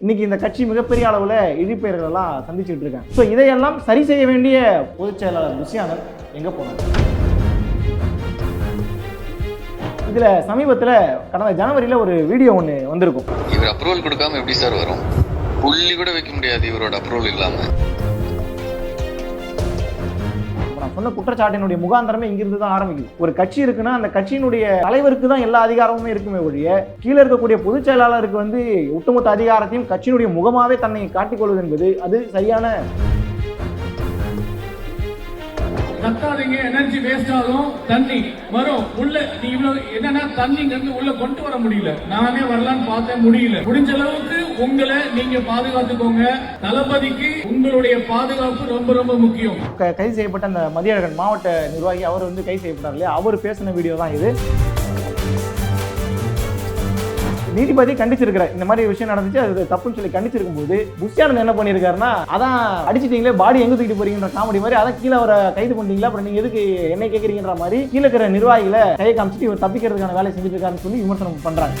இன்னைக்கு இந்த கட்சி மிகப்பெரிய அளவில் இழிப்பெயர்களெல்லாம் சந்திச்சுட்டு இருக்காங்க ஸோ இதையெல்லாம் சரி செய்ய வேண்டிய பொதுச் செயலாளர் புஷியானந்த் எங்கே போனாங்க இதில் சமீபத்தில் கடந்த ஜனவரியில் ஒரு வீடியோ ஒன்று வந்திருக்கும். இவர் அப்ரூவல் கொடுக்காம எப்படி சார் வரும்? புள்ளி கூட வைக்க முடியாது இவரோட அப்ரூவல் இல்லாமல் சொன்ன குற்றச்சாட்டினுடைய முகாந்திரமே இங்கிருந்து தான் ஆரம்பிக்குது. ஒரு கட்சி இருக்குன்னா அந்த கட்சியினுடைய தலைவருக்கு தான் எல்லா அதிகாரமுமே இருக்குமே ஒழிய கீழே இருக்கக்கூடிய பொதுச் செயலாளருக்கு வந்து ஒட்டுமொத்த அதிகாரத்தையும் கட்சியினுடைய முகமாவே தன்னை காட்டிக்கொள்வது என்பது அது சரியான கத்தாதீங்க எனர்ஜி வேஸ்ட் ஆகும் தண்ணி வரும் உள்ள நீ இவ்வளவு என்னன்னா தண்ணி உள்ள கொண்டு வர முடியல. நானே வரலான்னு பார்த்தேன் முடியல. முடிஞ்ச அளவுக்கு உங்களை நீங்க பாதுகாத்துக்கோங்க. தளபதிக்கு உங்களுடைய பாதுகாப்பு ரொம்ப ரொம்ப முக்கியம். க- கைது செய்யப்பட்ட அந்த மதியழகன் மாவட்ட நிர்வாகி அவர் வந்து கைது செய்யப்பட்டார் இல்லையா? அவர் பேசின வீடியோ தான் இது. நீதிபதி கண்டிச்சிருக்கிறார். இந்த மாதிரி விஷயம் நடந்துச்சு அது தப்புன்னு சொல்லி கண்டிச்சிருக்கும் போது புஷ்யானந்த் என்ன பண்ணியிருக்காருன்னா அதான் அடிச்சிட்டீங்களே பாடி எங்க தூக்கிட்டு போறீங்கன்ற காமெடி மாதிரி அதான் கீழே அவரை கைது பண்ணிட்டீங்களா? அப்புறம் நீங்க எதுக்கு என்ன கேட்குறீங்கன்ற மாதிரி கீழே இருக்கிற நிர்வாகிகளை கையை காமிச்சிட்டு இவர் தப்பிக்கிறதுக்கான வேலையை செஞ்சுட்டு இருக்காருன்னு சொல்லி விமர்சனம் பண்றாங்க.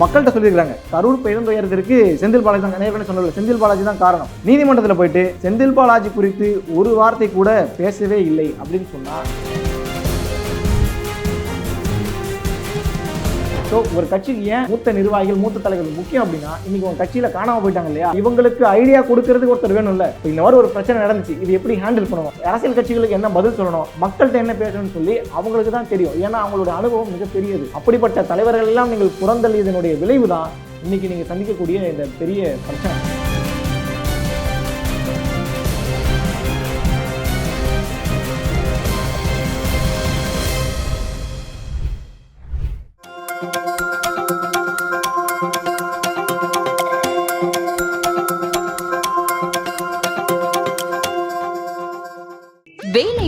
மக்கள்கிட்ட சொல்லியிருக்காங்க கரூர் பெருந்துயரத்திற்கு செந்தில் பாலாஜி தான் நேரடியாக சொன்னல செந்தில் பாலாஜி தான் காரணம். நீதிமன்றத்தில் போயிட்டு செந்தில் பாலாஜி குறித்து ஒரு வார்த்தை கூட பேசவே இல்லை அப்படின்னு சொன்னார். ஸோ ஒரு கட்சிக்கு ஏன் மூத்த நிர்வாகிகள் மூத்த தலைவர்கள் முக்கியம் அப்படின்னா இன்னைக்கு உங்க கட்சியில காணாம போயிட்டாங்க இல்லையா? இவங்களுக்கு ஐடியா கொடுக்கறதுக்கு ஒருத்தர் வேணும்ல. இந்த மாதிரி ஒரு பிரச்சனை நடந்துச்சு. இது எப்படி ஹேண்டில் பண்ணணும் அரசியல் கட்சிகளுக்கு என்ன பதில் சொல்லணும்? மக்கள்கிட்ட என்ன பேசணும்னு சொல்லி அவங்களுக்கு தான் தெரியும். ஏன்னா அவங்களோட அனுபவம் மிக பெரியது. அப்படிப்பட்ட தலைவர்கள் எல்லாம் நீங்கள் புறந்தள்ளியதனுடைய விளைவு தான் இன்னைக்கு நீங்க சந்திக்கக்கூடிய இந்த பெரிய பிரச்சனை.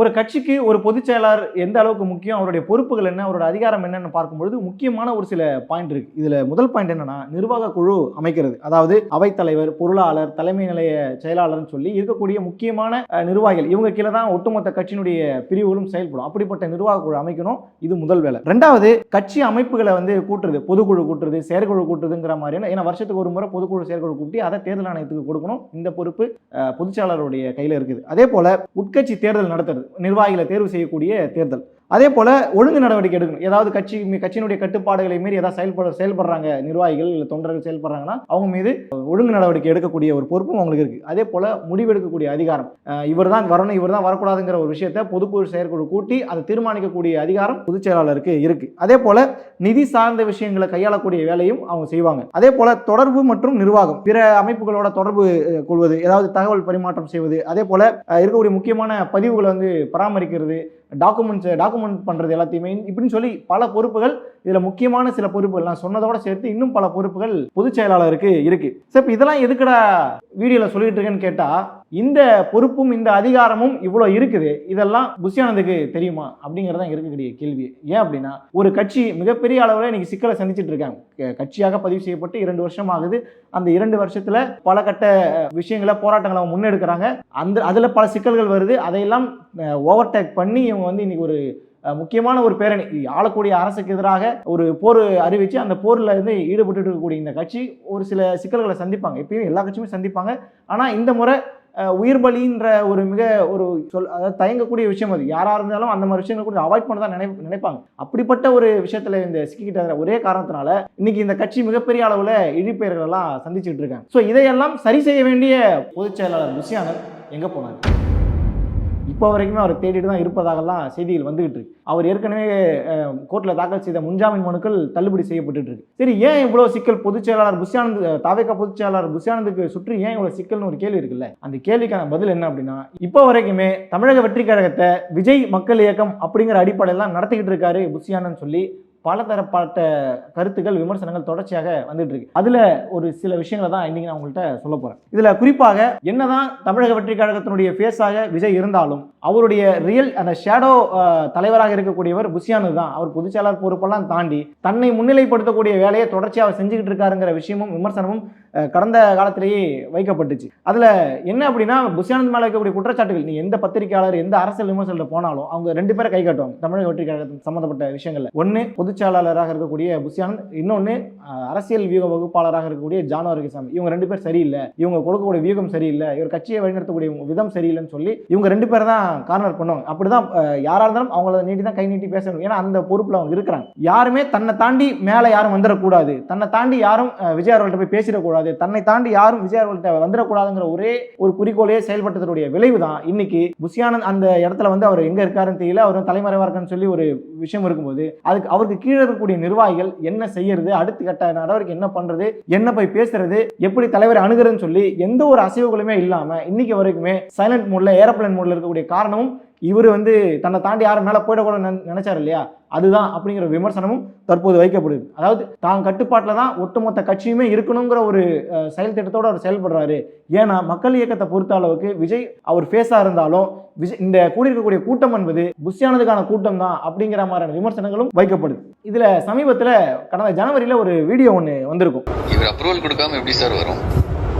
ஒரு கட்சிக்கு ஒரு பொதுச் செயலாளர் எந்த அளவுக்கு முக்கியம் அவருடைய பொறுப்புகள் என்ன அவரோட அதிகாரம் என்னன்னு பார்க்கும்பொழுது முக்கியமான ஒரு சில பாயிண்ட் இருக்கு. இதுல முதல் பாயிண்ட் என்னன்னா நிர்வாக குழு அமைக்கிறது. அதாவது அவைத்தலைவர் பொருளாளர் தலைமை நிலைய செயலாளர்னு சொல்லி இருக்கக்கூடிய முக்கியமான நிர்வாகிகள். இவங்க கீழே தான் ஒட்டுமொத்த கட்சியினுடைய பிரிவுகளும் செயல்படும். அப்படிப்பட்ட நிர்வாக குழு அமைக்கணும். இது முதல் வேலை. ரெண்டாவது கட்சி அமைப்புகளை வந்து கூட்டுறது. பொதுக்குழு கூட்டுறது செயற்குழு கூட்டுறதுங்கிற மாதிரியான ஏன்னா வருஷத்துக்கு ஒரு முறை பொதுக்குழு செயற்குழு கூட்டி அதை தேர்தல் ஆணையத்துக்கு கொடுக்கணும். இந்த பொறுப்பு பொதுச்செயலாளருடைய கையில் இருக்குது. அதே போல உட்கட்சி தேர்தல் நடத்துறது. நிர்வாகிகளை தேர்வு செய்யக்கூடிய தேர்தல். அதே போல் ஒழுங்கு நடவடிக்கை எடுக்கணும். ஏதாவது கட்சி கட்சியினுடைய கட்டுப்பாடுகளை மீறி ஏதாவது செயல்பட செயல்படுறாங்க நிர்வாகிகள் இல்லை தொண்டர்கள் செயல்படுறாங்கன்னா அவங்க மீது ஒழுங்கு நடவடிக்கை எடுக்கக்கூடிய ஒரு பொறுப்பும் அவங்களுக்கு இருக்குது அதே போல் முடிவெடுக்கக்கூடிய அதிகாரம். இவர் தான் வரணும் இவர் தான் வரக்கூடாதுங்கிற ஒரு விஷயத்தை பொதுக்குழு செயற்குழு கூட்டி அதை தீர்மானிக்கக்கூடிய அதிகாரம் பொதுச் செயலாளருக்கு இருக்குது அதே போல் நிதி சார்ந்த விஷயங்களை கையாளக்கூடிய வேலையும் அவங்க செய்வாங்க. அதே போல் தொடர்பு மற்றும் நிர்வாகம். பிற அமைப்புகளோட தொடர்பு கொள்வது ஏதாவது தகவல் பரிமாற்றம் செய்வது அதே போல் இருக்கக்கூடிய முக்கியமான பதிவுகளை வந்து பராமரிக்கிறது டாக்குமெண்ட்ஸ் டாக்குமெண்ட் பண்ணுறது எல்லாத்தையுமே இப்படின்னு சொல்லி பல பொறுப்புகள் இதில் முக்கியமான சில பொறுப்புகள். நான் சொன்னதோட சேர்த்து இன்னும் பல பொறுப்புகள் பொதுச் செயலாளருக்கு இருக்கு. சார் இப்போ இதெல்லாம் எதுக்குடா வீடியோவில் சொல்லிட்டு இருக்கேன்னு கேட்டால் இந்த பொறுப்பும் இந்த அதிகாரமும் இவ்வளோ இருக்குது. இதெல்லாம் புஷியானந்துக்கு தெரியுமா? அப்படிங்கிறது தான் இருக்கக்கூடிய கேள்வி. ஏன் அப்படின்னா ஒரு கட்சி மிகப்பெரிய அளவில் இன்னைக்கு சிக்கலை சந்திச்சுட்டு இருக்காங்க. கட்சியாக பதிவு செய்யப்பட்டு இரண்டு வருஷம் ஆகுது. அந்த இரண்டு வருஷத்துல பல கட்ட விஷயங்களை போராட்டங்களை அவங்க முன்னெடுக்கிறாங்க. அந்த அதுல பல சிக்கல்கள் வருது. அதையெல்லாம் ஓவர்டேக் பண்ணி இவங்க வந்து இன்னைக்கு ஒரு முக்கியமான ஒரு பேரணி. ஆளக்கூடிய அரசுக்கு எதிராக ஒரு போர் அறிவித்து அந்த போரில் இருந்து ஈடுபட்டு இருக்கக்கூடிய இந்த கட்சி ஒரு சில சிக்கல்களை சந்திப்பாங்க. எப்பயும் எல்லா கட்சியுமே சந்திப்பாங்க. ஆனால் இந்த முறை உயிர் பலின்ற ஒரு மிக ஒரு சொல் அதாவது தயங்கக்கூடிய விஷயம் அது. யாராக இருந்தாலும் அந்த மாதிரி விஷயங்களை கூட அவாய்ட் பண்ண தான் நினை நினைப்பாங்க. அப்படிப்பட்ட ஒரு விஷயத்தில் இந்த சிக்கிக்கிட்ட ஒரே காரணத்தினால இன்னைக்கு இந்த கட்சி மிகப்பெரிய அளவில் இழிப்பெயர்களெல்லாம் சந்திச்சுட்டு இருக்காங்க. ஸோ இதையெல்லாம் சரி செய்ய வேண்டிய பொதுச் செயலாளர் புஷியானந்த் எங்கே போனார்? இப்போ வரைக்குமே அவர் தேடிட்டு தான் இருப்பதாகலாம் செய்திகள் வந்துகிட்டு இருக்கு. அவர் ஏற்கனவே கோர்ட்டில் தாக்கல் செய்த முன்ஜாமீன் மனுக்கள் தள்ளுபடி செய்யப்பட்டு இருக்கு. சரி ஏன் இவ்வளோ சிக்கல்? பொதுச் செயலாளர் புஷியானந்த் தாவேக்கா பொதுச் செயலாளர் புஷியானந்துக்கு சுற்றி ஏன் இவ்வளோ சிக்கல்னு ஒரு கேள்வி இருக்குல்ல? அந்த கேள்விக்கான பதில் என்ன அப்படின்னா இப்போ வரைக்குமே தமிழக வெற்றி கழகத்தை விஜய் மக்கள் இயக்கம் அப்படிங்கிற அடிப்படையெல்லாம் நடத்திக்கிட்டு இருக்காரு புஷியானந்த் சொல்லி பலதரப்பட்ட கருத்துக்கள் விமர்சனங்கள் தொடர்ச்சியாக வந்துட்டு இருக்கு. அதுல ஒரு சில விஷயங்களை தான் இன்னைக்கு நான் உங்கள்கிட்ட சொல்ல போறேன். இதுல குறிப்பாக என்னதான் தமிழக வெற்றி கழகத்தினுடைய ஃபேஸாக விஜய் இருந்தாலும் அவருடைய ரியல் அந்த ஷேடோ தலைவராக இருக்கக்கூடியவர் புஷியானது தான். அவர் பொதுச்செயலாளர் பொறுப்பெல்லாம் தாண்டி தன்னை முன்னிலைப்படுத்தக்கூடிய வேலையை தொடர்ச்சியாக செஞ்சுக்கிட்டு இருக்காருங்கிற விஷயமும் விமர்சனமும் கடந்த காலத்திலேயே வைக்கப்பட்டுச்சு. அதில் என்ன அப்படின்னா புஷியானந்த் மேலே வைக்கக்கூடிய குற்றச்சாட்டுகள் நீ எந்த பத்திரிகையாளர் எந்த அரசியல் விமர்சனத்தில் போனாலும் அவங்க ரெண்டு பேரை கை காட்டுவாங்க தமிழக வெற்றி கழகத்துக்கு சம்மந்தப்பட்ட விஷயங்களில். ஒன்று பொதுச்செயலாளராக இருக்கக்கூடிய புஷியானந்த் இன்னொன்று அரசியல் வியூக வகுப்பாளராக இருக்கக்கூடிய ஜான் இவங்க ரெண்டு பேர் சரியில்லை. இவங்க கொடுக்கக்கூடிய வியூகம் சரியில்லை. இவர் கட்சியை வழிநடத்தக்கூடிய விதம் சரியில்லைன்னு சொல்லி இவங்க ரெண்டு பேர் தான் கார்னர் பண்ணுவாங்க. அப்படிதான் தான் யாராக இருந்தாலும் அவங்கள நீட்டி தான் கை நீட்டி பேசணும். ஏன்னா அந்த பொறுப்பில் அவங்க இருக்கிறாங்க. யாருமே தன்னை தாண்டி மேலே யாரும் வந்துடக்கூடாது தன்னை தாண்டி யாரும் விஜய் அவர்கள்ட்ட போய் பேசிடக்கூடாது. தன்னை தாண்டி யாரும் விஜய் அவர்கள்ட்ட வந்துடக்கூடாதுங்கிற ஒரே ஒரு குறிக்கோளையே செயல்பட்டதனுடைய விளைவு தான் இன்னைக்கு புஷியானந்த் அந்த இடத்துல வந்து அவர் எங்க இருக்காருன்னு தெரியல. அவர் தலைமறைவா இருக்கான்னு சொல்லி ஒரு விஷயம் இருக்கும்போது அதுக்கு அவருக்கு கீழே இருக்கக்கூடிய நிர்வாகிகள் என்ன செய்யறது அடுத்த கட்ட நடவடிக்கை என்ன பண்றது என்ன போய் பேசுறது எப்படி தலைவரை அணுகிறதுன்னு சொல்லி எந்த ஒரு அசைவுகளுமே இல்லாம இன்னைக்கு வரைக்குமே சைலண்ட் மூட்ல ஏரோப்ளேன் மூட்ல இருக்கக்கூடிய காரணமும் இவர் வந்து தன்னை தாண்டி யாரும் மேலே போயிடக்கூடாதுன்னு நினைச்சார் நினைச்சாரு இல்லையா? அதுதான் அப்படிங்கிற விமர்சனமும் தற்போது வைக்கப்படுது அதாவது தான் கட்டுப்பாட்டில் தான் ஒட்டுமொத்த கட்சியுமே இருக்கணுங்கிற ஒரு செயல் திட்டத்தோட அவர் செயல்படுறாரு. ஏன்னா மக்கள் இயக்கத்தை பொறுத்த அளவுக்கு விஜய் அவர் ஃபேஸாக இருந்தாலும் விஜய் இந்த கூடியிருக்கக்கூடிய கூட்டம் என்பது புஷியானதுக்கான கூட்டம் தான் அப்படிங்கிற மாதிரியான விமர்சனங்களும் வைக்கப்படுது. இதில் சமீபத்தில் கடந்த ஜனவரியில் ஒரு வீடியோ ஒன்று வந்திருக்கும். இவர் அப்ரூவல் கொடுக்காம எப்படி சார் வரும்?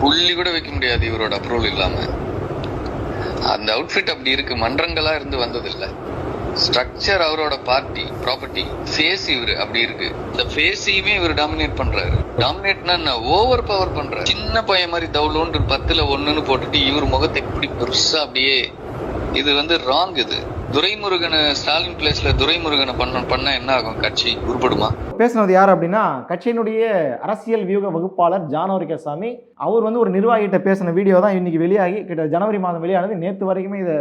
புள்ளி கூட வைக்க முடியாது இவரோட அப்ரூவல் இல்லாமல் அந்த அவுட்ஃபிட் அப்படி இருக்கு மன்றங்களா இருந்து வந்தது இல்ல ஸ்ட்ரக்சர் அவரோட பார்ட்டி ப்ராப்பர்ட்டி ஃபேஸ் இவரு அப்படி இருக்கு. இந்த ஃபேஸையுமே இவர் டாமினேட் பண்றாரு. டாமினேட்னா ஓவர் பவர் பண்றாரு. சின்ன பையன் மாதிரி தவுலோன்று பத்துல ஒண்ணுன்னு போட்டுட்டு இவர் முகத்தை எப்படி பெருசா அப்படியே இது வந்து ராங் இது. துரைமுருகனை ஸ்டாலின் பிளேஸ்ல துரைமுருகனை பண்ண பண்ண என்ன ஆகும்? கட்சி உருப்படுமா? பேசுனது யார் அப்படின்னா கட்சியினுடைய அரசியல் வியூக வகுப்பாளர் ஜானவரிகசாமி அவர் வந்து ஒரு நிர்வாகிகிட்ட பேசின வீடியோ தான் இன்னைக்கு வெளியாகி கிட்ட ஜனவரி மாதம் வெளியானது. நேற்று வரைக்குமே இதை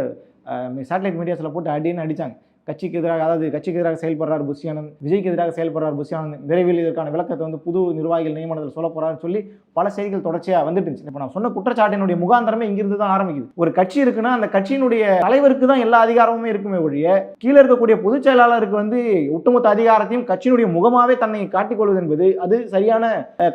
சேட்டலைட் மீடியாஸில் போட்டு அடின்னு அடித்தாங்க கட்சிக்கு எதிராக அதாவது கட்சிக்கு எதிராக செயல்படுறார் புஷியானந்த் விஜய்க்கு எதிராக செயல்படுறார் புஷியானந்த் விரைவில் இதற்கான விளக்கத்தை வந்து புது நிர்வாகிகள் நியமனத்தில் சொல்ல போறாருன்னு சொல்லி பல செய்திகள் தொடர்ச்சியாக வந்துட்டு இருந்துச்சு இப்போ நான் சொன்ன குற்றச்சாட்டினுடைய முகாந்திரமே இங்கிருந்து தான் ஆரம்பிக்குது. ஒரு கட்சி இருக்குன்னா அந்த கட்சியினுடைய தலைவருக்கு தான் எல்லா அதிகாரமுமே இருக்குமே ஒழிய கீழே இருக்கக்கூடிய பொதுச் செயலாளருக்கு வந்து ஒட்டுமொத்த அதிகாரத்தையும் கட்சியினுடைய முகமாவே தன்னை காட்டிக்கொள்வது என்பது அது சரியான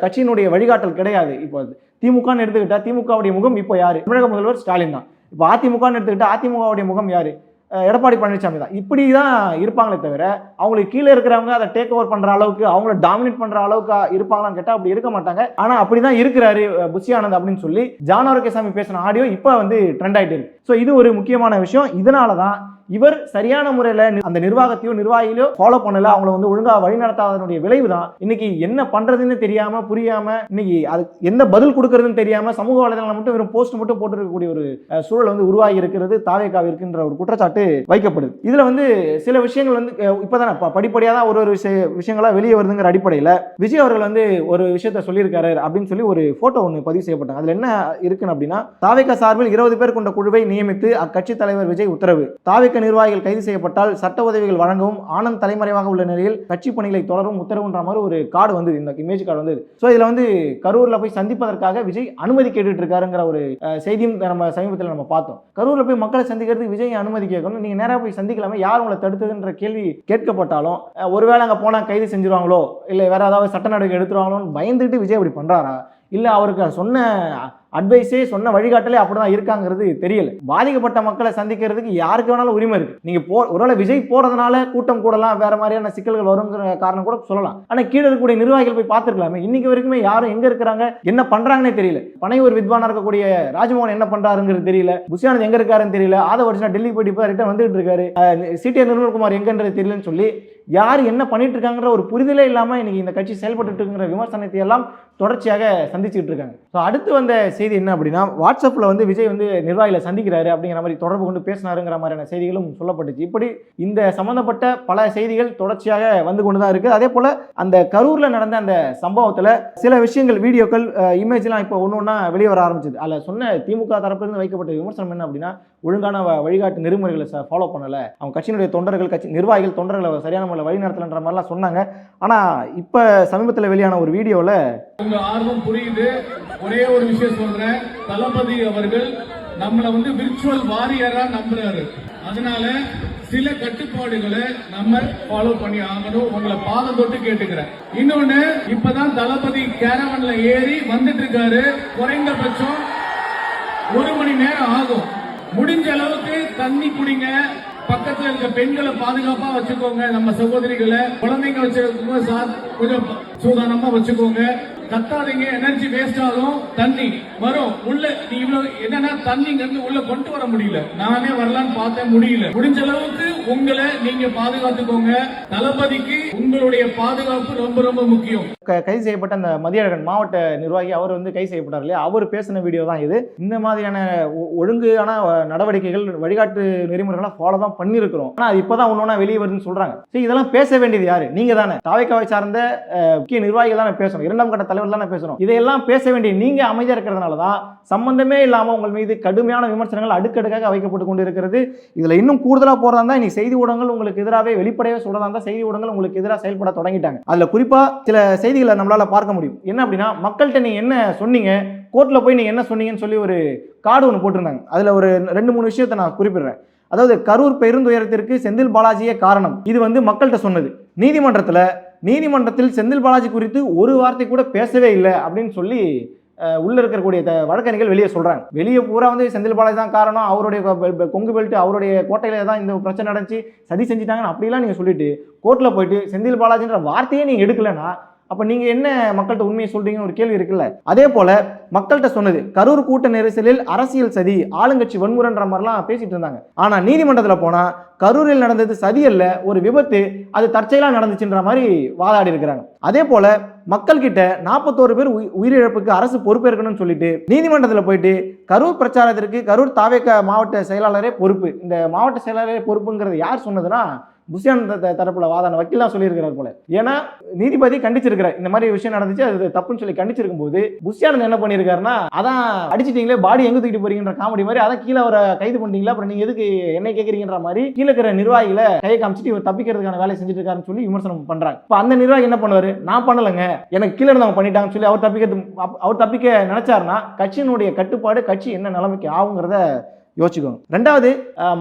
கட்சியினுடைய வழிகாட்டல் கிடையாது. இப்போ அது திமுகன்னு எடுத்துக்கிட்டா திமுகவுடைய முகம் இப்போ யாரு? தமிழக முதல்வர் ஸ்டாலின் தான். இப்போ அதிமுகன்னு எடுத்துக்கிட்டா அதிமுகவுடைய முகம் யாரு? எடப்பாடி பழனிசாமி தான். இப்படி தான் இருப்பாங்களே தவிர அவங்களுக்கு கீழே இருக்கிறவங்க அதை டேக் ஓவர் பண்ணுற அளவுக்கு அவங்கள டாமினேட் பண்ணுற அளவுக்கு இருப்பாங்களான்னு கேட்டால் அப்படி இருக்க மாட்டாங்க. ஆனால் அப்படி தான் இருக்கிறாரு அஹ், புஷி ஆனந்த் அப்படின்னு சொல்லி ஜான் பேசின ஆடியோ இப்போ வந்து ட்ரெண்ட் ஆகிட்டு இருக்கு. ஸோ இது ஒரு முக்கியமான விஷயம். இதனால தான் இவர் சரியான முறையில் அந்த நிர்வாகத்தையோ நிர்வாகிகளையோ ஃபாலோ பண்ணல. அவங்கள வந்து ஒழுங்கா வழிநடத்தாதனுடைய விளைவு தான் இன்னைக்கு என்ன பண்றதுன்னு தெரியாம புரியாம இன்னைக்கு அது எந்த பதில் கொடுக்கறதுன்னு தெரியாம சமூக வலைதளம் மட்டும் வெறும் போஸ்ட் மட்டும் போட்டு இருக்கக்கூடிய ஒரு சூழல் வந்து உருவாகி இருக்கிறது. தாவேக்காக இருக்கின்ற ஒரு குற்றச்சாட்டு வைக்கப்படுது. இதுல வந்து சில விஷயங்கள் வந்து அஹ், இப்பதானே படிப்படியாக தான் ஒரு ஒரு விஷய- விஷயங்களா வெளியே வருதுங்கிற அடிப்படையில் விஜய் அவர்கள் வந்து ஒரு விஷயத்த சொல்லியிருக்காரு அப்படின்னு சொல்லி ஒரு போட்டோ ஒன்று பதிவு செய்யப்பட்டாங்க. அதுல என்ன இருக்குன்னு அப்படின்னா தாவேக்கா சார்பில் இருபது பேர் கொண்ட குழுவை நியமித்து அக்கட்சி தலைவர் விஜய் உத்தரவு. தாவேக்கா நிர்வாகிகள் கைது செய்யப்பட்டால் சட்ட உதவிகள் வழங்கவும் ஆனந்த் தலைமறைவாக உள்ள நிலையில் கட்சி பணிகளை தொடரும் உத்தரவுன்ற மாதிரி ஒரு கார்டு வந்தது. இந்த இமேஜ் கார்டு வந்தது. ஸோ இதில் வந்து கரூரில் போய் சந்திப்பதற்காக விஜய் அனுமதி கேட்டுட்டு இருக்காருங்கிற ஒரு செய்தியும் நம்ம சமீபத்தில் நம்ம பார்த்தோம். கரூரில் போய் மக்களை சந்திக்கிறதுக்கு விஜய் அனுமதி கேட்கணும். நீங்கள் நேராக போய் சந்திக்கலாமே யார் உங்களை தடுத்ததுன்ற கேள்வி கேட்கப்பட்டாலும் ஒருவேளை அங்கே போனால் கைது செஞ்சிருவாங்களோ இல்லை வேற ஏதாவது சட்ட நடவடிக்கை எடுத்துருவாங்களோன்னு பயந்துட்டு விஜய் அப்படி பண்ணுறாரா இல்லை அவருக்கு சொன்ன அட்வைஸே சொன்ன வழிகாட்டலே அப்படி தான் இருக்காங்கிறது தெரியல. பாதிக்கப்பட்ட மக்களை சந்திக்கிறதுக்கு யாருக்கு வேணாலும் உரிமை இருக்குது நீங்கள் போ ஒருவேளை விஜய் போகிறதுனால கூட்டம் கூடலாம் வேறு மாதிரியான சிக்கல்கள் வருங்கிற காரணம் கூட சொல்லலாம். ஆனால் கீழே இருக்கக்கூடிய நிர்வாகிகள் போய் பார்த்துருக்கலாமே? இன்றைக்கி வரைக்குமே யாரும் எங்கே இருக்கிறாங்க? என்ன பண்ணுறாங்கன்னே தெரியல. பனையூர் வித்வானாக இருக்கக்கூடிய ராஜ்மோகன் என்ன பண்ணுறாருங்கிறது தெரியல. புஷியானந்த் எங்கே இருக்காருன்னு தெரியல. ஆத வருஷம் டெல்லி போயிட்டு இப்போ ரிட்டர்ன் வந்துட்டு இருக்காரு. சிடிஆர் நிர்மல்குமார் எங்கன்றது தெரியலன்னு சொல்லி யார் என்ன பண்ணிட்டு இருக்காங்கிற ஒரு புரிதலே இல்லாமல் இன்னைக்கு இந்த கட்சி செயல்பட்டு இருக்கிற விமர்சனத்தை எல்லாம் தொடர்ச்சியாக சந்திச்சுக்கிட்டு இருக்காங்க. ஸோ அடுத்து வந்த செய்தி என்ன அப்படின்னா வாட்ஸ்அப்பில் வந்து விஜய் வந்து நிர்வாகிகளை சந்திக்கிறாரு அப்படிங்கிற மாதிரி தொடர்பு கொண்டு பேசினாருங்கிற மாதிரியான செய்திகளும் சொல்லப்பட்டுச்சு. இப்படி இந்த சம்மந்தப்பட்ட பல செய்திகள் தொடர்ச்சியாக வந்து கொண்டு தான் இருக்குது அதே போல் அந்த கரூரில் நடந்த அந்த சம்பவத்தில் சில விஷயங்கள் வீடியோக்கள் இமேஜ்லாம் இப்போ ஒன்று ஒன்றா வெளியே வர ஆரம்பிச்சது. அதில் சொன்ன திமுக தரப்பிலிருந்து வைக்கப்பட்ட விமர்சனம் என்ன அப்படின்னா ஒழுங்கான வழிகாட்டு நெறிமுறைகளை ஃபாலோ பண்ணலை. அவங்க கட்சியினுடைய தொண்டர்கள் கட்சி நிர்வாகிகள் தொண்டர்களை சரியான முறையில் வழிநடத்தலைன்ற மாதிரிலாம் சொன்னாங்க. ஆனால் இப்போ சமீபத்தில் வெளியான ஒரு வீடியோவில் உங்க ஆர்வம் புரியுது. ஒரே ஒரு விஷயம் சொல்றேன். தளபதி அவர்கள் நம்மளை வந்து விர்ச்சுவல் வாரியரா நம்புறாரு. அதனால சில கட்டுப்பாடுகளை நம்ம ஃபாலோ பண்ணி ஆகணும். உங்களை பாதம் தொட்டு கேட்டுக்கிறேன். இன்னொன்னு இப்பதான் தளபதி கேரவன்ல ஏறி வந்துட்டு இருக்காரு குறைந்தபட்சம் ஒரு மணி நேரம் ஆகும். முடிஞ்ச அளவுக்கு தண்ணி குடிங்க. பக்கத்துல இருக்க பெண்களை பாதுகாப்பா வச்சுக்கோங்க. நம்ம சகோதரிகளை குழந்தைங்க வச்சுக்கோங்க. சா- கொஞ்சம் சூதானமா வச்சுக்கோங்க. கத்தாதீங்க எனர்ஜி வேஸ்ட் ஆகும் தண்ணி வரும் உள்ள நீ இவ்வளவு என்னன்னா தண்ணி இருந்து உள்ள கொண்டு வர முடியல. நானே வரலான்னு பார்த்தேன் முடியல. முடிஞ்ச அளவுக்கு உங்களை நீங்க பாதுகாத்துக்கோங்க. தளபதிக்கு உங்களுடைய பாதுகாப்பு ரொம்ப ரொம்ப முக்கியம். கைது செய்யப்பட்ட அந்த மதியழகன் மாவட்ட நிர்வாகி அவர் வந்து கைது செய்யப்பட்டார் இல்லையா? அவர் பேசின வீடியோ தான் இது. இந்த மாதிரியான ஒ- ஒழுங்கான நடவடிக்கைகள் வழிகாட்டு நெறிமுறைகளை ஃபாலோ தான் பண்ணியிருக்கிறோம் ஆனால் அது இப்போதான் ஒன்று வெளியே வருதுன்னு சொல்றாங்க. சரி இதெல்லாம் பேச வேண்டியது யாரு? நீங்கள் தானே தாவைக்காவை சார்ந்த முக்கிய நிர்வாகிகள் தானே பேசணும். இரண்டாம் கட்ட தலைவர் தானே பேசுகிறோம் இதையெல்லாம் பேச வேண்டிய நீங்கள் அமைதியாக இருக்கிறதுனால தான் சம்பந்தமே இல்லாமல் உங்கள் மீது கடுமையான விமர்சனங்கள் அடுக்கடுக்காக வைக்கப்பட்டு கொண்டு இருக்கிறது இதில் இன்னும் கூடுதலாக போகிறதா தான் இன்னைக்கு செய்தி ஊடகங்கள் உங்களுக்கு எதிராகவே வெளிப்படையாக சொல்கிறதா தான் செய்தி ஊடகங்கள் உங்களுக்கு எதிராக செயல்பட தொடங்கிட்டாங்க. அதில் குறிப்பாக சில செய்திகளை நம்மளால் பார்க்க முடியும். என்ன அப்படின்னா மக்கள்கிட்ட நீங்கள் என்ன சொன்னீங்க கோர்ட்டில் போய் நீங்கள் என்ன சொன்னீங்கன்னு சொல்லி ஒரு கார்டு ஒன்று போட்டிருந்தாங்க. அதில் ஒரு ரெண்டு மூணு விஷயத்தை நான் குறிப்பிடுறேன். அதாவது கரூர் பெருந்துயரத்திற்கு செந்தில் பாலாஜியே காரணம். இது வந்து மக்கள்கிட்ட சொன்னது. நீதிமன்றத்தில் நீதிமன்றத்தில் செந்தில் பாலாஜி குறித்து ஒரு வார்த்தை கூட பேசவே இல்லை அப்படின்னு சொல்லி உள்ளே இருக்கக்கூடிய த- வழக்கறிஞர்கள் வெளியே சொல்கிறாங்க வெளியே பூரா வந்து செந்தில் பாலாஜி தான் காரணம். அவருடைய கொங்கு பெல்ட் அவருடைய கோட்டையில் தான் இந்த பிரச்சனை நடந்துச்சு. சதி செஞ்சுட்டாங்கன்னு அப்படிலாம் நீங்கள் சொல்லிட்டு கோர்ட்டில் போயிட்டு செந்தில் பாலாஜின்ற வார்த்தையே நீங்கள் எடுக்கலைன்னா அப்ப நீங்க என்ன மக்கள்கிட்ட உண்மையை சொல்றீங்கன்னு ஒரு கேள்வி இருக்குல்ல? அதே போல மக்கள்கிட்ட சொன்னது கரூர் கூட்ட நெரிசலில் அரசியல் சதி ஆளுங்கட்சி வன்முறைன்ற மாதிரிலாம் பேசிட்டு இருந்தாங்க. ஆனா நீதிமன்றத்துல போனா கரூரில் நடந்தது சதி அல்ல ஒரு விபத்து அது தற்செயலா நடந்துச்சுன்ற மாதிரி வாதாடி இருக்கிறாங்க. அதே போல மக்கள் கிட்ட நாற்பத்தோரு பேர் உயி- உயிரிழப்புக்கு அரசு பொறுப்பேற்கணும்னு சொல்லிட்டு நீதிமன்றத்தில் போயிட்டு கரூர் பிரச்சாரத்திற்கு கரூர் தாவேக்க மாவட்ட செயலாளரே பொறுப்பு. இந்த மாவட்ட செயலாளரே பொறுப்புங்கிறது யார் சொன்னதுன்னா புஷியான் த- தரப்புல வாதான வக்கீலாம் சொல்லியிருக்கிறார் போல. ஏன்னா நீதிபதி கண்டிச்சிருக்கிறார். இந்த மாதிரி விஷயம் நடந்துச்சு அது தப்புன்னு சொல்லி கண்டிச்சிருக்கும் போது புஷியானந்த் என்ன பண்ணியிருக்காருன்னா அதான் அடிச்சிட்டீங்களே பாடி எங்க தூக்கிட்டு போறீங்கன்ற காமெடி மாதிரி அதான் கீழே அவரை கைது பண்ணிட்டீங்களா அப்புறம் நீங்க எதுக்கு என்னை கேட்குறீங்கன்ற மாதிரி கீழே இருக்கிற நிர்வாகிகளை கையை காமிச்சிட்டு இவர் தப்பிக்கிறதுக்கான வேலையை செஞ்சுட்டு இருக்காருன்னு சொல்லி விமர்சனம் பண்றாங்க. இப்போ அந்த நிர்வாகி என்ன பண்ணுவாரு? நான் பண்ணலைங்க எனக்கு கீழே இருந்தவங்க பண்ணிட்டாங்கன்னு சொல்லி அவர் தப்பிக்கிறது அவர் தப்பிக்க நினைச்சாருன்னா கட்சியினுடைய கட்டுப்பாடு கட்சி என்ன நிலைமைக்கு ஆகுங்கிறத யோசிச்சுக்கோங்க. ரெண்டாவது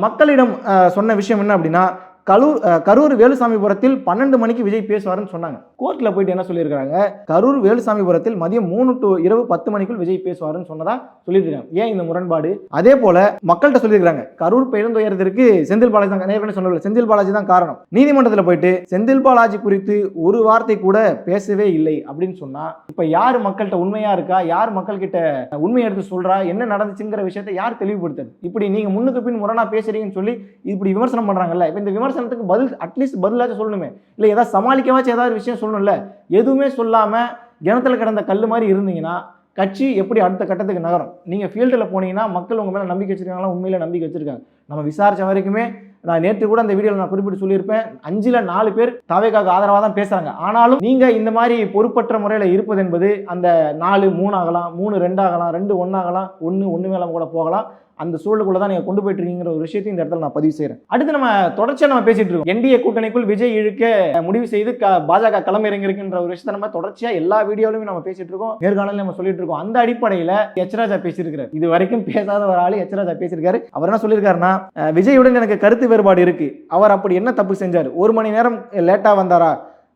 மக்களிடம் சொன்ன விஷயம் என்ன அப்படின்னா கரூர் கரூர் வேலுசாமிபுரத்தில் பன்னெண்டு மணிக்கு விஜய் பேசுவாருன்னு சொன்னாங்க. கோர்ட்டில் போயிட்டு என்ன சொல்லியிருக்காங்க கரூர் வேலுசாமிபுரத்தில் மதியம் மூணு டு இரவு பத்து மணிக்குள் விஜய் பேசுவாருன்னு சொன்னதா சொல்லியிருக்காங்க ஏன் இந்த முரண்பாடு? அதே போல மக்கள்கிட்ட சொல்லியிருக்காங்க கரூர் பெருந்துயரத்திற்கு செந்தில் பாலாஜி தான் ஏற்கனவே சொன்னல செந்தில் பாலாஜி தான் காரணம். நீதிமன்றத்தில் போயிட்டு செந்தில் பாலாஜி குறித்து ஒரு வார்த்தை கூட பேசவே இல்லை அப்படின்னு சொன்னா இப்ப யார் மக்கள்கிட்ட உண்மையா இருக்கா? யார் மக்கள்கிட்ட உண்மையை எடுத்து சொல்றா? என்ன நடந்துச்சுங்கிற விஷயத்தை யார் தெளிவுபடுத்துறது இப்படி நீங்க முன்னுக்கு பின் முரணா பேசுறீங்கன்னு சொல்லி இப்படி விமர்சனம் பண்றாங்கல்ல இப்ப இந்த விமர்சனத்துக்கு பதில் அட்லீஸ்ட் பதிலாச்சும் சொல்லணுமே. இல்லை ஏதாவது சமாளிக்கவாச்சும் ஏதாவது ஒரு விஷயம் சொல்லணும்ல. எதுவுமே சொல்லாமல் கிணத்துல கிடந்த கல் மாதிரி இருந்தீங்கன்னா கட்சி எப்படி அடுத்த கட்டத்துக்கு நகரும்? நீங்கள் ஃபீல்டில் போனீங்கன்னா மக்கள் உங்கள் மேலே நம்பிக்கை வச்சிருக்காங்களா? உண்மையில் நம்பிக்கை வச்சிருக்காங்க. நம்ம விசாரித்த வரைக்குமே நான் நேற்று கூட அந்த வீடியோவில் நான் குறிப்பிட்டு சொல்லியிருப்பேன். அஞ்சில் நாலு பேர் தவைக்காக ஆதரவாக தான் பேசுகிறாங்க ஆனாலும் நீங்கள் இந்த மாதிரி பொறுப்பற்ற முறையில் இருப்பது என்பது அந்த நாலு மூணு ஆகலாம் மூணு ரெண்டு ஆகலாம் ரெண்டு ஒன்றாகலாம் ஒன்று ஒன்று மேலே கூட போகலாம். அந்த சூழலுக்குள்ள தான் நீங்கள் கொண்டு போயிட்டு இருக்கீங்கிற ஒரு விஷயத்தையும் இந்த இடத்துல நான் பதிவு செய்கிறேன் அடுத்து நம்ம தொடர்ச்சியாக நம்ம பேசிட்டு இருக்கோம். என்டிஏ கூட்டணிக்குள் விஜய் இழுக்க முடிவு செய்து க பாஜக களமிறங்கிருக்குன்ற ஒரு விஷயத்தை நம்ம தொடர்ச்சியாக எல்லா வீடியோலையும் நம்ம பேசிட்டு இருக்கோம். நேர்காணலையும் நம்ம சொல்லிட்டு இருக்கோம். அந்த அடிப்படையில் எச்ராஜா பேசியிருக்கிறார். இது வரைக்கும் பேசாத ஒரு ஆள் எச்ராஜா பேசியிருக்காரு. அவர் என்ன சொல்லியிருக்காருன்னா விஜயுடன் எனக்கு கருத்து வேறுபாடு இருக்கு. அவர் அப்படி என்ன தப்பு செஞ்சார்? ஒரு மணி நேரம் லேட்டா வந்தாரா?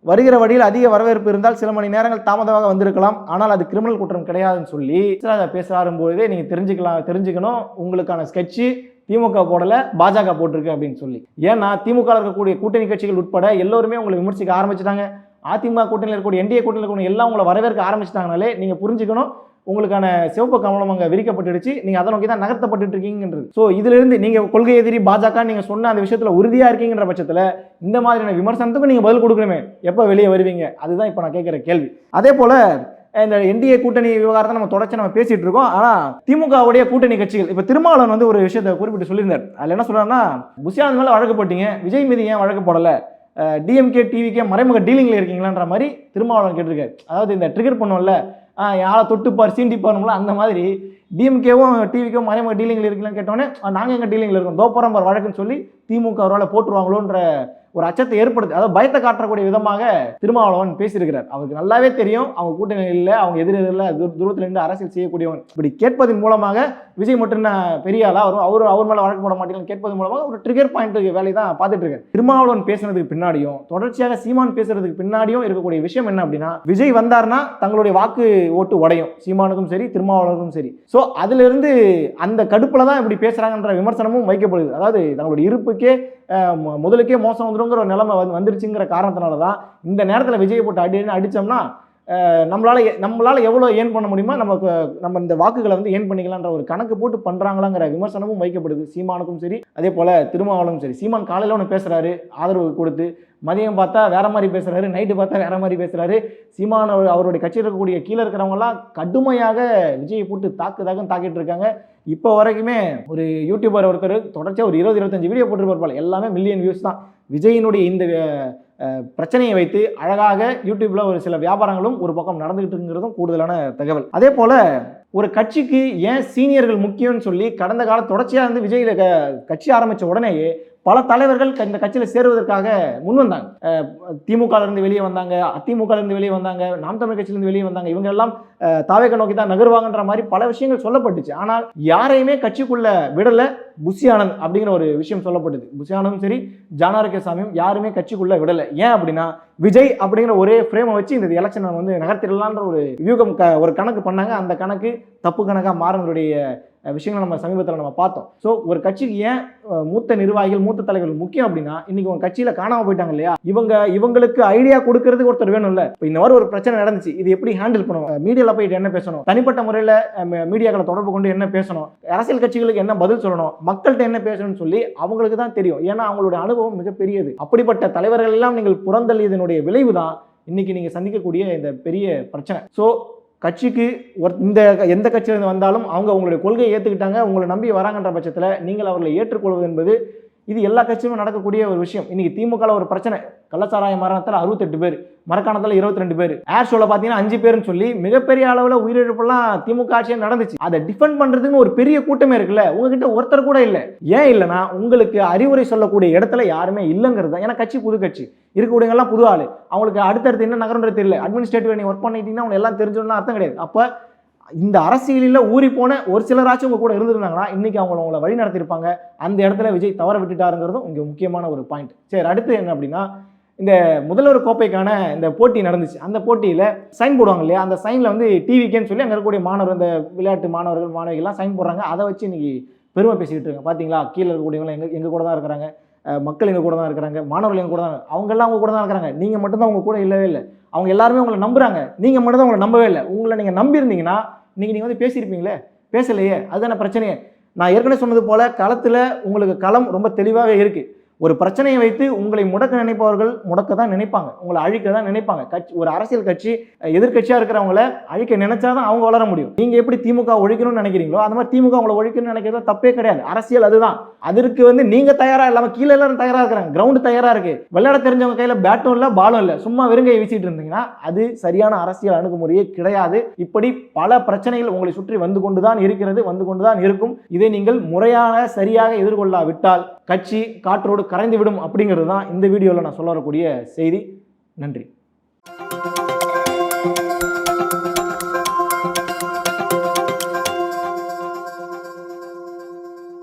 வருகிற வழியில் அதிக வரவேற்பு இருந்தால் சில மணி நேரங்கள் தாமதமாக வந்திருக்கலாம். ஆனால் அது கிரிமினல் குற்றம் கிடையாதுன்னு சொல்லி எச்ராஜா நீங்கள் நீங்க தெரிஞ்சுக்கலாம் தெரிஞ்சுக்கணும். உங்களுக்கான ஸ்கெட்சு திமுக போடல பாஜக போட்டிருக்கு அப்படின்னு சொல்லி. ஏன்னா திமுக இருக்கக்கூடிய கூட்டணி கட்சிகள் உட்பட எல்லோருமே உங்களை விமர்சிக்க ஆரம்பிச்சிட்டாங்க. அதிமுக கூட்டணியில் இருக்கக்கூடிய என்டிஏ கூட்டணியில் இருக்கக்கூடிய எல்லாம் உங்களை வரவேற்க ஆரம்பிச்சிட்டாங்கனாலே நீங்க புரிஞ்சுக்கணும். உங்களுக்கான சிவப்பு கமலம் அங்கே விரிக்கப்பட்டுடுச்சு. நீங்கள் அதை நோக்கி தான் நகர்த்தப்பட்டு இருக்கீங்கன்றது. ஸோ இதிலிருந்து நீங்கள் கொள்கை எதிரி பாஜக நீங்கள் சொன்ன அந்த விஷயத்தில் உறுதியாக இருக்கீங்கன்ற பட்சத்தில் இந்த மாதிரியான விமர்சனத்துக்கும் நீங்கள் பதில் கொடுக்கணுமே. எப்போ வெளியே வருவீங்க? அதுதான் இப்போ நான் கேட்குற கேள்வி. அதே போல் இந்த என்டிஏ கூட்டணி விவகாரத்தை நம்ம தொடர்ச்சி நம்ம பேசிகிட்டு இருக்கோம். ஆனால் திமுகவுடைய கூட்டணி கட்சிகள் இப்போ திருமாவளவன் வந்து ஒரு விஷயத்தை குறிப்பிட்டு சொல்லியிருந்தார். அதில் என்ன சொல்கிறாருன்னா புஷியானந்த் மேலே வழக்கு போட்டீங்க விஜய் மீது ஏன் வழக்கு போடலை? டிஎம்கே டிவிக்கே மறைமுக டீலிங்கில் இருக்கீங்களான்ற மாதிரி திருமாவளவன் கேட்டிருக்காரு. அதாவது இந்த ட்ரிகர் பண்ணுவோம்ல யாரை தொட்டுப்பார் சீண்டிப்பாருங்களோ? அந்த மாதிரி டிஎம்கேவும் டிவிக்கும் மறைமுக டீலிங்கில் இருக்குன்னு கேட்டோன்னே நாங்கள் எங்கள் டீலிங்கில் இருக்கோம்? தோப்பரம்பர் வழக்குன்னு சொல்லி திமுக அவரால் போட்டுருவாங்களோன்ற ஒரு அச்சத்தை ஏற்படுத்து அதாவது பயத்தை காட்டக்கூடிய விதமாக திருமாவளவன் பேசியிருக்கிறார். அவருக்கு நல்லாவே தெரியும். அவங்க கூட்டணி இல்லை அவங்க எதிர் எதிரில் தூரத்தில் இருந்து அரசியல் செய்யக்கூடியவன் இப்படி கேட்பதன் மூலமாக விஜய் மட்டும் பெரிய ஆளா? வரும் அவர் அவர் மேலே வழக்கு போட மாட்டேங்கன்னு கேட்பது மூலமாக ஒரு ட்ரிகர் பாயிண்ட் வேலையை தான் பார்த்துட்டு இருக்கேன். திருமாவளவன் பேசுனதுக்கு பின்னாடியும் தொடர்ச்சியாக சீமான் பேசுறதுக்கு பின்னாடியும் இருக்கக்கூடிய விஷயம் என்ன அப்படின்னா விஜய் வந்தார்னா தங்களுடைய வாக்கு ஓட்டு உடையும். சீமானுக்கும் சரி திருமாவளவனுக்கும் சரி. ஸோ அதுலேருந்து அந்த கடுப்பில் தான் இப்படி பேசுறாங்கன்ற விமர்சனமும் வைக்கப்படுது. அதாவது தங்களுடைய இருப்புக்கே முதலுக்கே மோசம் வந்துருங்கிற ஒரு நிலைமை வந்து வந்துருச்சுங்கிற காரணத்தினால தான் இந்த நேரத்தில் விஜய் போட்டு அடின்னு அடித்தோம்னா நம்மளால் எ- எவ்வளோ ஏர்ன் பண்ண முடியுமோ நமக்கு நம்ம இந்த வாக்குகளை வந்து ஏர்ன் பண்ணிக்கலான்ற ஒரு கணக்கு போட்டு பண்ணுறாங்களாங்கிற விமர்சனமும் வைக்கப்படுது சீமானுக்கும் சரி அதே போல் திருமாவளவும் சரி. சீமான் காலையில் ஒன்று பேசுகிறாரு ஆதரவு கொடுத்து மதியம் பார்த்தா வேற மாதிரி பேசுகிறாரு நைட்டு பார்த்தா வேற மாதிரி பேசுகிறாரு சீமான் அவர்- அவருடைய கட்சியில் இருக்கக்கூடிய கீழே இருக்கிறவங்கலாம் கடுமையாக விஜயை போட்டு தாக்கு தாக்கிட்டு இருக்காங்க. இப்போ வரைக்குமே ஒரு யூடியூபர் ஒருத்தர் தொடர்ச்சியாக ஒரு இருபது இருபத்தஞ்சு வீடியோ போட்டுருப்பார் எல்லாமே மில்லியன் வியூஸ் தான். விஜயினுடைய இந்த பிரச்சனையை வைத்து அழகாக யூடியூப்ல ஒரு சில வியாபாரங்களும் ஒரு பக்கம் நடந்துகிட்டு இருக்குங்கிறதும் கூடுதலான தகவல். அதே போல ஒரு கட்சிக்கு ஏன் சீனியர்கள் முக்கியம்னு சொல்லி கடந்த கால தொடர்ச்சியாக வந்து விஜயில க- கட்சி ஆரம்பித்த உடனேயே பல தலைவர்கள் க- இந்த கட்சியில் சேருவதற்காக முன் வந்தாங்க. அஹ், வெளியே வந்தாங்க அதிமுகலேருந்து வெளியே வந்தாங்க நாம் தமிழ் கட்சியிலேருந்து வெளியே வந்தாங்க. இவங்க எல்லாம் தாவேக்க தாவேக நோக்கி தான் நகருவாங்கன்ற மாதிரி பல விஷயங்கள் சொல்லப்பட்டுச்சு. ஆனால் யாரையுமே கட்சிக்குள்ளே விடலை. புஷி ஆனந்த் அப்படிங்கிற ஒரு விஷயம் சொல்லப்பட்டது. புஷி சரி சரி ஜானாரகசாமியும் யாருமே கட்சிக்குள்ளே விடலை. ஏன் அப்படின்னா விஜய் அப்படிங்கிற ஒரே ஃப்ரேமை வச்சு இந்த எலெக்ஷனை வந்து நகர்த்திடலான்ற ஒரு வியூகம் க- ஒரு கணக்கு பண்ணாங்க. அந்த கணக்கு தப்பு கணக்காக மாறினுடைய விஷயங்களை நம்ம சமீபத்தில் நம்ம பார்த்தோம். ஸோ ஒரு கட்சிக்கு ஏன் மூத்த நிர்வாகிகள் மூத்த தலைவர்கள் முக்கியம் அப்படின்னா இன்னைக்கு உங்க கட்சியில் காணாமல் போயிட்டாங்க இல்லையா? இவங்க இவங்களுக்கு ஐடியா கொடுக்கறதுக்கு ஒருத்தர் வேணும்ல. இப்போ இந்த மாதிரி ஒரு பிரச்சனை நடந்துச்சு. இது எப்படி ஹேண்டில் பண்ணணும் மீடியாவில் போயிட்டு என்ன பேசணும்? தனிப்பட்ட முறையில் மீடியாக்களை தொடர்பு கொண்டு என்ன பேசணும்? அரசியல் கட்சிகளுக்கு என்ன பதில் சொல்லணும்? மக்கள்கிட்ட என்ன பேசணும்னு சொல்லி அவங்களுக்கு தான் தெரியும். ஏன்னா அவங்களுடைய அனுபவம் மிகப்பெரியது. அப்படிப்பட்ட தலைவர்கள் எல்லாம் நீங்கள் புறந்தள்ளியதனுடைய விளைவு தான் இன்னைக்கு நீங்க சந்திக்கக்கூடிய இந்த பெரிய பிரச்சனை. ஸோ கட்சிக்கு ஒரு இந்த எந்த கட்சியிலிருந்து வந்தாலும் அவங்க உங்களுடைய கொள்கையை ஏற்றுக்கிட்டாங்க உங்களை நம்பி வராங்கன்ற பட்சத்தில் நீங்கள் அவர்களை ஏற்றுக்கொள்வது என்பது இது எல்லா கட்சியிலும் நடக்கக்கூடிய ஒரு விஷயம். இன்னைக்கு திமுகவில் ஒரு பிரச்சனை. கள்ளச்சாராய மரணத்தில் அறுபத்தெட்டு பேர் மரக்காணத்தில் இருபத்தி ரெண்டு பேர் ஏர் ஷோவில் பார்த்தீங்கன்னா அஞ்சு பேர்னு சொல்லி மிகப்பெரிய அளவில் உயிரிழப்புலாம் திமுக ஆட்சியாக நடந்துச்சு. அதை டிஃபெண்ட் பண்ணுறதுக்கு ஒரு பெரிய கூட்டமே இருக்குல்ல. உங்ககிட்ட ஒருத்தர் கூட இல்லை. ஏன் இல்லைன்னா உங்களுக்கு அறிவுரை சொல்லக்கூடிய இடத்துல யாருமே இல்லைங்கிறது தான். ஏன்னா கட்சி புது கட்சி. இருக்கக்கூடியவங்கலாம் புது ஆள். அவங்களுக்கு அடுத்தடுத்து என்ன நகரன்றது தெரியல. அட்மினிஸ்ட்ரேட்டிவ் நீ ஒர்க் பண்ணிட்டீங்கன்னா அவங்க எல்லாம் தெரிஞ்சோம்னா அர்த்தம் கிடையாது. அப்போ இந்த அரசியலில் ஊறி போன ஒரு சிலராச்சும் உங்கள் கூட இருந்திருந்தாங்கன்னா இன்றைக்கி அவங்க உங்களை வழி நடத்திருப்பாங்க அந்த இடத்துல விஜய் தவற விட்டுட்டாருங்கிறதும் இங்கே முக்கியமான ஒரு பாயிண்ட் சரி அடுத்து என்ன அப்படின்னா இந்த முதல்வர் கோப்பைக்கான இந்த போட்டி நடந்துச்சு. அந்த போட்டியில் சைன் போடுவாங்க இல்லையா? அந்த சைனில் வந்து டிவிக்கேன்னு சொல்லி அங்கே இருக்கக்கூடிய மாணவர் இந்த விளையாட்டு மாணவர்கள் மாணவிகள்லாம் சைன் போடுறாங்க. அதை வச்சு இன்றைக்கி பெருமை பேசிக்கிட்டு இருக்காங்க. பார்த்தீங்களா கீழே இருக்கக்கூடியவங்க எங்கள் எங்கள் கூட தான் இருக்கிறாங்க. மக்கள் எங்கள் கூட தான் இருக்கிறாங்க. மாணவர்கள் எங்கள் கூட தான் அவங்க எல்லாம் அவங்க கூட தான் இருக்கிறாங்க. நீங்கள் மட்டும்தான் அவங்க கூட இல்லவே இல்லை. அவங்க எல்லாருமே உங்களை நம்புறாங்க. நீங்கள் மட்டும் தான் உங்களை நம்பவே இல்லை. உங்களை நீங்கள் நம்பியிருந்தீங்கன்னா நீங்கள் நீங்கள் வந்து பேசியிருப்பீங்களே? பேசலையே. அதுதானே பிரச்சனையே. நான் ஏற்கனவே சொன்னது போல் களத்தில் உங்களுக்கு களம் ரொம்ப தெளிவாகவே இருக்குது ஒரு பிரச்சனையை வைத்து உங்களை முடக்க நினைப்பவர்கள் முடக்க தான் நினைப்பாங்க. உங்களை அழிக்க தான் நினைப்பாங்க. கட்சி ஒரு அரசியல் கட்சி அஹ், இருக்கிறவங்கள அழிக்க நினைச்சாதான் அவங்க வளர முடியும். நீங்க எப்படி திமுக ஒழிக்கணும்னு நினைக்கிறீங்களோ அந்த மாதிரி திமுக உங்களை ஒழிக்கணும்னு நினைக்கிறது தப்பே கிடையாது. அரசியல் அதுதான். அதற்கு வந்து நீங்க தயாரா இல்லாம கீழே எல்லாரும் தயாரா இருக்கிறாங்க. கிரவுண்ட் தயாரா இருக்கு. விளையாட தெரிஞ்சவங்க கையில பேட்டும் இல்ல பாலும் இல்ல. சும்மா வெறுங்கையை வீசிட்டு இருந்தீங்கன்னா அது சரியான அரசியல் அணுகுமுறையே கிடையாது. இப்படி பல பிரச்சனைகள் உங்களை சுற்றி வந்து கொண்டுதான் இருக்கிறது வந்து கொண்டுதான் இருக்கும். இதை நீங்கள் முறையான சரியாக எதிர்கொள்ளாவிட்டால் கட்சி காற்றோடு கரைந்து விடும் அப்படிங்கிறது தான் இந்த வீடியோவில் நான் சொல்ல வரக்கூடிய செய்தி. நன்றி.